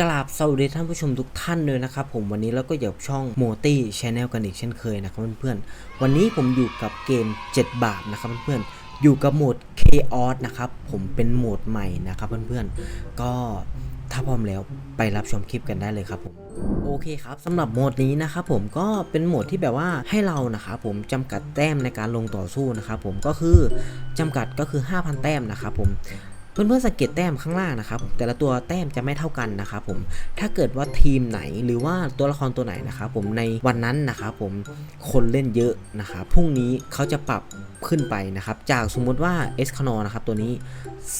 กราบสวัสดีท่านผู้ชมทุกท่านเลยนะครับผมวันนี้เราก็อยู่กับช่องโมตี้ชาแนลกันอีกเช่นเคยนะครับเพื่อนๆวันนี้ผมอยู่กับเกม 7 บาทนะครับเพื่อนๆอยู่กับโหมด Chaos นะครับผมเป็นโหมดใหม่นะครับเพื่อนๆก็ถ้าพร้อมแล้วไปรับชมคลิปกันได้เลยครับผมโอเคครับสำหรับโหมดนี้นะครับผมก็เป็นโหมดที่แบบว่าให้เรานะครับผมจำกัดแต้มในการลงต่อสู้นะครับผมก็คือจำกัดก็คือ 5,000 แต้มนะครับผม เพื่อนๆสังเกตแต้มข้างล่างนะครับแต่ละตัวแต้มจะไม่เท่ากันนะครับผมถ้าเกิดว่าทีมไหนหรือว่าตัวละครตัวไหนนะครับผมในวันนั้นนะครับผมคนเล่นเยอะนะครับพรุ่งนี้เขาจะปรับขึ้นไปนะครับจากสมมุติว่าเอสคานอนะครับตัวนี้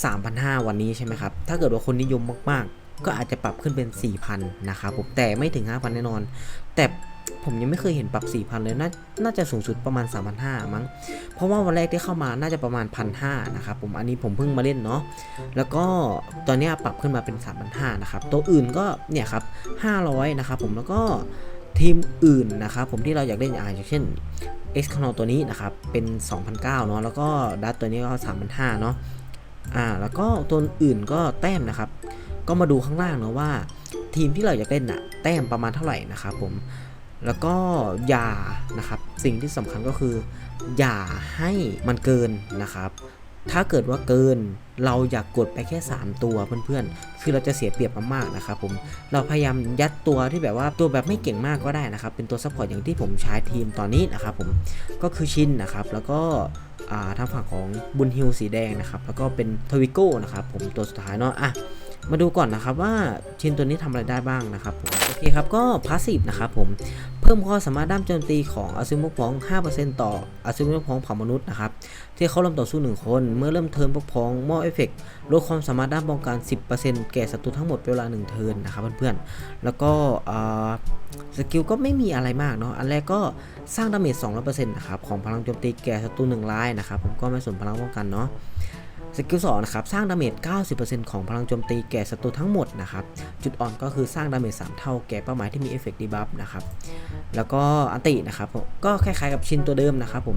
3,500 วันนี้ใช่ไหมครับถ้าเกิดว่าคนนิยมมากๆ ก็อาจจะปรับขึ้นเป็น 4,000 นะครับผมแต่ไม่ถึง 5,000 แน่นอน แต่ ผมยังไม่เคยเห็นปรับ 4,000 เลยนาน่าจะสูงสุดประมาณ 3,500 มั้ง เพราะว่าวันแรกที่เข้ามาน่าจะประมาณ 1,500 นะครับผม อันนี้ผมเพิ่งมาเล่นเนาะ แล้วก็ตอนนี้ปรับขึ้นมาเป็น 3,500 นะครับ ตัวอื่นก็เนี่ยครับ 500 นะครับผม แล้วก็ทีมอื่นนะครับผมที่เราอยากเล่นอย่างเช่น X c a n o ตัวนี้นะครับเป็น2,900เนาะ แล้วก็ดัตตัวนี้ก็ 3,500 เนาะ อ่า แล้วก็ตัวอื่นก็แต้มนะครับ ก็มาดูข้างล่างเนาะว่าทีมที่เราอยากเล่นน่ะแต้มประมาณเท่าไหร่นะครับผม แล้วก็อย่านะครับสิ่งที่สำคัญก็คือ อย่าให้มันเกินนะครับ ถ้าเกิดว่าเกินเราอยากกดไปแค่ 3 ตัวเพื่อนๆ คือเราจะเสียเปรียบมากๆนะครับผมเราพยายามยัดตัวที่แบบว่าตัวแบบไม่เก่งมากก็ได้นะครับ เป็นตัวซัพพอร์ตอย่างที่ผมใช้ทีมตอนนี้นะครับผมก็คือชินนะครับ แล้วก็อ่าทางฝั่งของบุญฮิวสีแดงนะครับ แล้วก็เป็นทวิโก้นะครับผมตัวสุดท้ายเนาะอะ มาดูก่อนนะครับว่าชิ้นตัวนี้ทำอะไรได้บ้างนะครับผมโอเคครับก็พาสซีฟนะครับผมเพิ่มความสามารถด้านโจมตีของอาซิมุกพอง 5%ต่ออาซิมุกพองเผ่ามนุษย์นะครับที่เขาเริ่มต่อสู้ 1 คน เมื่อเริ่มเทิร์นพวกพองมอเอฟเฟกลดความสามารถด้านป้องกัน 10%แก่ศัตรูทั้งหมดเวลา 1 เทิร์นนะครับเพื่อนๆแล้วก็สกิลก็ไม่มีอะไรมากเนาะอันแรกก็สร้างดาเมจ200%นะครับของพลังโจมตีแก่ศัตรู1รายนะครับผมก็ไม่สนพลังป้องกันเนาะ สกิล2นะครับสร้างดาเมจ 90%ของพลังโจมตีแก่ศัตรูทั้งหมดนะครับจุดอ่อนก็คือสร้างดาเมจ 3 เท่าแก่เป้าหมายที่มีเอฟเฟกต์ดีบัฟนะครับแล้วก็อันตินะครับก็คล้ายๆกับชินตัวเดิมนะครับผม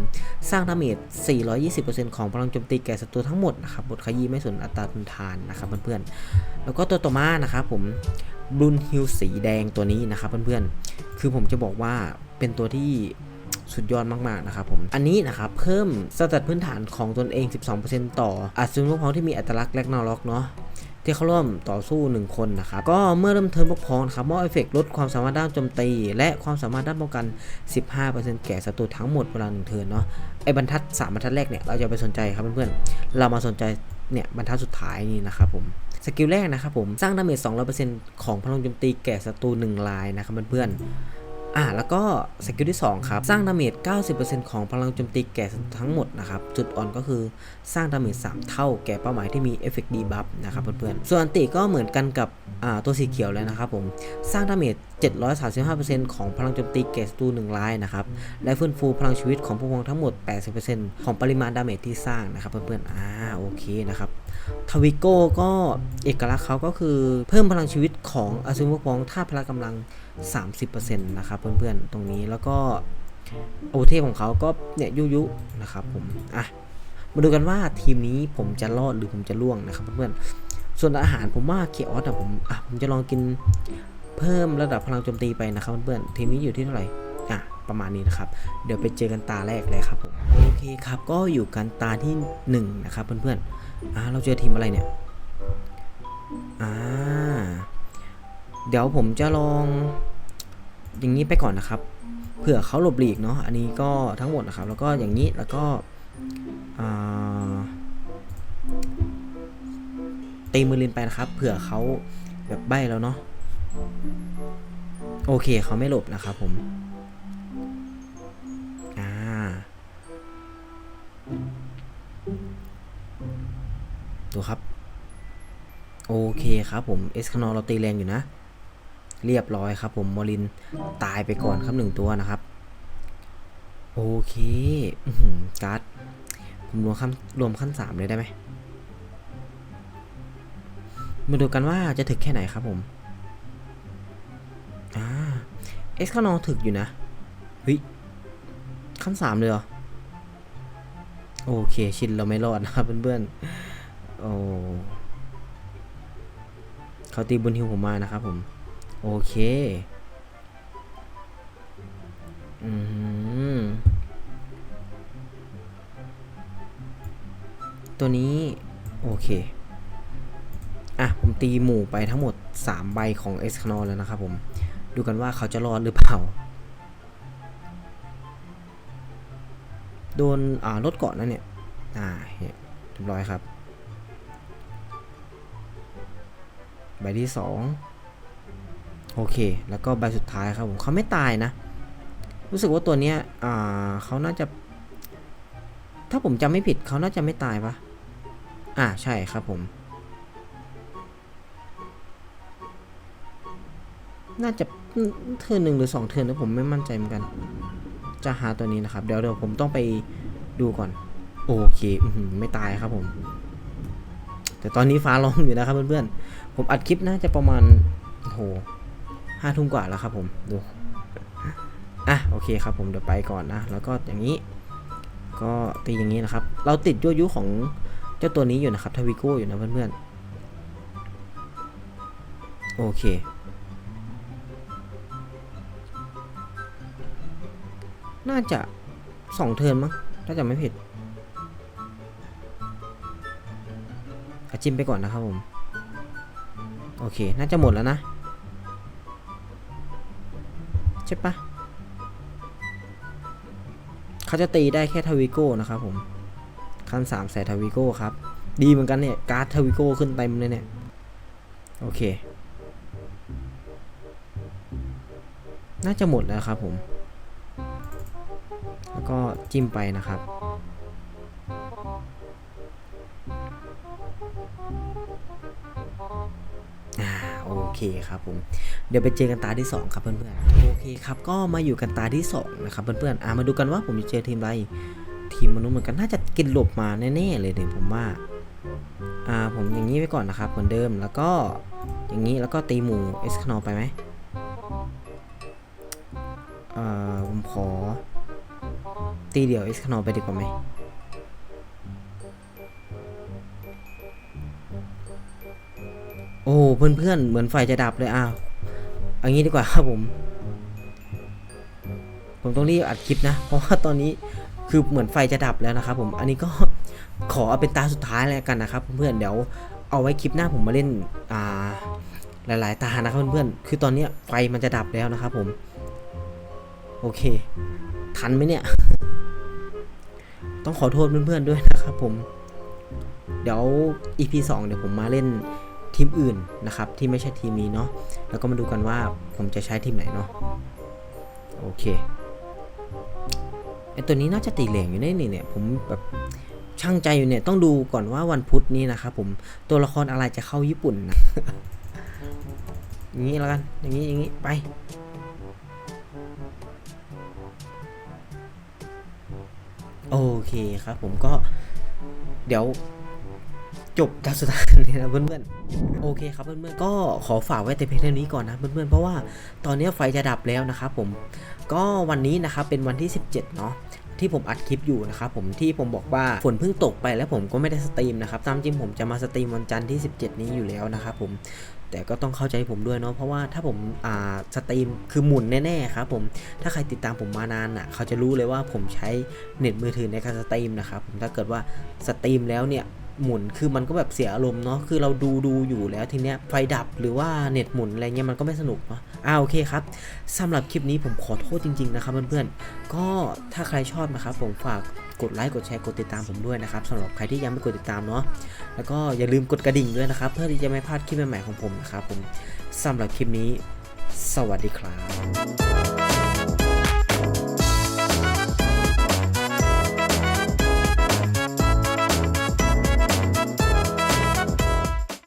สร้างดาเมจ 420%ของพลังโจมตีแก่ศัตรูทั้งหมดนะครับบทขยี้ไม่สนอัตราทุนทานนะครับเพื่อนๆแล้วก็ตัวต่อมานะครับผมบุนฮิลสีแดงตัวนี้นะครับเพื่อนๆคือผมจะบอกว่าเป็นตัวที่ สุดยอดมากๆนะครับผมอันนี้นะครับเพิ่มสแตทพื้นฐานของตนเอง 12%ต่ออัศวินพวกพ้องที่มีอัตลักษณ์แลกนาล็อกเนาะที่เขาร่วมต่อสู้ 1 คนนะครับ ก็เมื่อเริ่มเทิร์นพวกพ้องนะครับมอเอฟเฟกลดความสามารถด้านโจมตี และความสามารถด้านป้องกัน 15%แก่ศัตรูทั้งหมดเวลา1เทิร์นเนาะไอ้บรรทัด 3 บรรทัดแรกเนี่ยเราจะไปสนใจครับเพื่อนๆ เรามาสนใจเนี่ยบรรทัดสุดท้ายนี่นะครับผมสกิลแรกนะครับผมสร้างดาเมจ200%ของพลังโจมตีแก่ศัตรู1รายนะครับเพื่อนๆ อ่าแล้วก็สกิลที่ 2 ครับ สร้างดาเมจ 90%ของพลังโจมตีแก่ทั้งหมดนะครับ จุดอ่อนก็คือสร้างดาเมจ 3 เท่าแก่เป้าหมายที่มีเอฟเฟกต์ดีบัฟนะครับเพื่อนๆ ส่วนอันติก็เหมือนกันกับอ่าตัวสีเขียวเลยนะครับผม สร้างดาเมจ 735%ของพลังโจมตีแก่ศัตรู1รายนะครับ และฟื้นฟูพลังชีวิตของผู้พองทั้งหมด 80%ของปริมาณดาเมจที่สร้างนะครับเพื่อนๆ อ่าโอเคนะครับ ทวิโก้ก็เอกลักษณ์เขาก็คือเพิ่มพลังชีวิตของอาซุมวกองท่าพละกำลัง 30%นะครับเพื่อนๆ ตรงนี้แล้วก็โอเทพของเขาก็เนี่ยยุยุนะครับผมอะมาดูกันว่าทีมนี้ผมจะรอดหรือผมจะล่วงนะครับเพื่อนๆส่วนอาหารผมว่าเคออสอะผมอะผมจะลองกินเพิ่มระดับพลังโจมตีไปนะครับเพื่อนๆทีมนี้อยู่ที่เท่าไหร่อะประมาณนี้นะครับ เดี๋ยวไปเจอกันตาแรกเลยครับผมโอเคครับก็อยู่กันตาที่หนึ่งนะครับเพื่อนๆ อ่าเราเจอทีมอะไรเนี่ยอ่าเดี๋ยวผมจะลองอย่างนี้ไปก่อนนะครับ เผื่อเขาหลบหลีกเนาะอันนี้ก็ทั้งหมดนะครับ แล้วก็อย่างนี้แล้วก็ตีมือลินไปนะครับ เผื่อเขาแบบใบ้แล้วเนาะโอเคเขาไม่หลบนะครับผม ดูครับ โอเคครับผมเอสคานอเราตีแรงอยู่นะ เรียบร้อยครับผมมอรินตายไปก่อนครับหนึ่งตัวนะครับ โอเคอการ์ดผมรวมขั้นรวมขั้นสามเลยได้ไหมมาดูกันว่าจะถึกแค่ไหนครับผมอ่าเอสคานอถึกอยู่นะเฮ้ยขั้นสามเลยเหรอ โอเค ชินเราไม่รอดนะครับเพื่อนๆ โอ้เขาตีบนฮิวผมมานะครับผม โอเคอืมตัวนี้ โอเค อะ ผมตีหมู่ไปทั้งหมด 3 ใบของเอสคานอแล้วนะครับผม ดูกันว่าเขาจะรอดหรือเปล่า โดน อ่ารถเกาะนั่นเนี่ย อ่าเรียบร้อยครับ ใบที่สองโอเค แล้วก็ใบสุดท้ายครับผมเขาไม่ตายนะ รู้สึกว่าตัวเนี้ยอ่าเขาน่าจะ ถ้าผมจำไม่ผิดเขาน่าจะไม่ตายปะอ่าใช่ครับผม น่าจะเทินหนึ่งหรือสองเทิร์นนะผมไม่มั่นใจเหมือนกัน จะหาตัวนี้นะครับ เดี๋ยวเดี๋ยวผมต้องไปดูก่อน โอเคอไม่ตายครับผม แต่ตอนนี้ฟ้าร้องอยู่นะครับเพื่อนๆ ผมอัดคลิปน่าจะประมาณโอ้โหห้าทุ่มกว่าแล้วครับผม ดู อะโอเคครับผมเดี๋ยวไปก่อนนะ แล้วก็อย่างนี้ ก็ตีอย่างนี้นะครับ เราติดยั่วยุของเจ้าตัวนี้อยู่นะครับทวิโก้อยู่นะเพื่อนๆ โอเคน่าจะสองเทินมั้งถ้าจะไม่ผิด จิ้มไปก่อนนะครับผม โอเค น่าจะหมดแล้วนะ ใช่ปะเขาจะตีได้แค่ทวิโก้นะครับผม ขั้นสามใส่ทวิโก้ครับ ดีเหมือนกันเนี่ย การ์ดทวิโก้ขึ้นเต็มเลยเนี่ย โอเค น่าจะหมดแล้วครับผม แล้วก็จิ้มไปนะครับ คครับผมเดี๋ยวไปเจอกันตาที่ 2 ครับเพื่อนๆโอเคครับก็มาอยู่กันตาที่2นะครับเพื่อนๆอ่ามาดูกันว่าผมจะเจอทีมอะไรทีมมนุษย์เหมือนกันน่าจะกินหลบมาแน่ๆเลยเนี่ยผมว่าอ่าผมอย่างนี้ไปก่อนนะครับเหมือนเดิมแล้วก็อย่างนี้แล้วก็ตีหมูเอสคานอไปไหมอ่อผมขอตีเดี่ยวเอสคานอไปดีกว่าไหม โอ้เพื่อนๆ เหมือนไฟจะดับเลยอ้าวเอางี้ดีกว่าครับผม ผมต้องรีบอัดคลิปนะ เพราะว่าตอนนี้คือเหมือนไฟจะดับแล้วนะครับผม อันนี้ก็ขอเอาเป็นตาสุดท้ายแล้วกันนะครับ เพื่อนๆ เดี๋ยวเอาไว้คลิปหน้าผมมาเล่นอ่าหลายๆ ตานะครับเพื่อนๆ คือตอนนี้ไฟมันจะดับแล้วนะครับผม โอเค ทันไหมเนี่ย ต้องขอโทษเพื่อนๆ ด้วยนะครับผม เดี๋ยว EP 2 เดี๋ยวผมมาเล่น ทีมอื่นนะครับ ที่ไม่ใช่ทีมนี้เนาะแล้วก็มาดูกันว่าผมจะใช้ทีมไหนเนาะโอเคไอตัวนี้น่าจะตีเหลงอยู่ในนี่เนี่ยผมแบบช่างใจอยู่เนี่ยต้องดูก่อนว่าวันพุธนี้นะครับผมตัวละครอะไรจะเข้าญี่ปุ่นนะอย่างนี้แล้วกันอย่างนี้อย่างนี้ไปโอเคครับผมก็เดี๋ยว จบการสุดท้ายนี้นะเพื่อนๆโอเคครับเพื่อนๆก็ขอฝากไว้แต่เพียงเท่านี้ก่อนนะเพื่อนๆเพราะว่าตอนนี้ไฟจะดับแล้วนะครับผมก็วันนี้นะครับเป็นวันที่ 17 เนาะที่ผมอัดคลิปอยู่นะครับผมที่ผมบอกว่าฝนเพิ่งตกไปแล้วผมก็ไม่ได้สตรีมนะครับตามจริงผมจะมาสตรีมวันจันทร์ที่ 17 นี้อยู่แล้วนะครับผมแต่ก็ต้องเข้าใจผมด้วยเนาะเพราะว่าถ้าผมอ่าสตรีมคือหมุนแน่ๆครับผมถ้าใครติดตามผมมานานอะเขาจะรู้เลยว่าผมใช้เน็ตมือถือในการสตรีมนะครับผมถ้าเกิดว่าสตรีมแล้วเนี่ย หมุนคือมันก็แบบเสียอารมณ์เนาะคือเราดูดูอยู่แล้วทีเนี้ยไฟดับหรือว่าเน็ตหมุนอะไรเงี้ยมันก็ไม่สนุกเนาะอ่าโอเคครับสำหรับคลิปนี้ผมขอโทษจริง ๆ นะครับเพื่อนๆก็ถ้าใครชอบนะครับผมฝากกดไลค์กดแชร์กดติดตามผมด้วยนะครับสำหรับใครที่ยังไม่กดติดตามเนาะแล้วก็อย่าลืมกดกระดิ่งด้วยนะครับ เพื่อที่จะไม่พลาดคลิปใหม่ๆของผมนะครับผมสำหรับคลิปนี้ สวัสดีครับ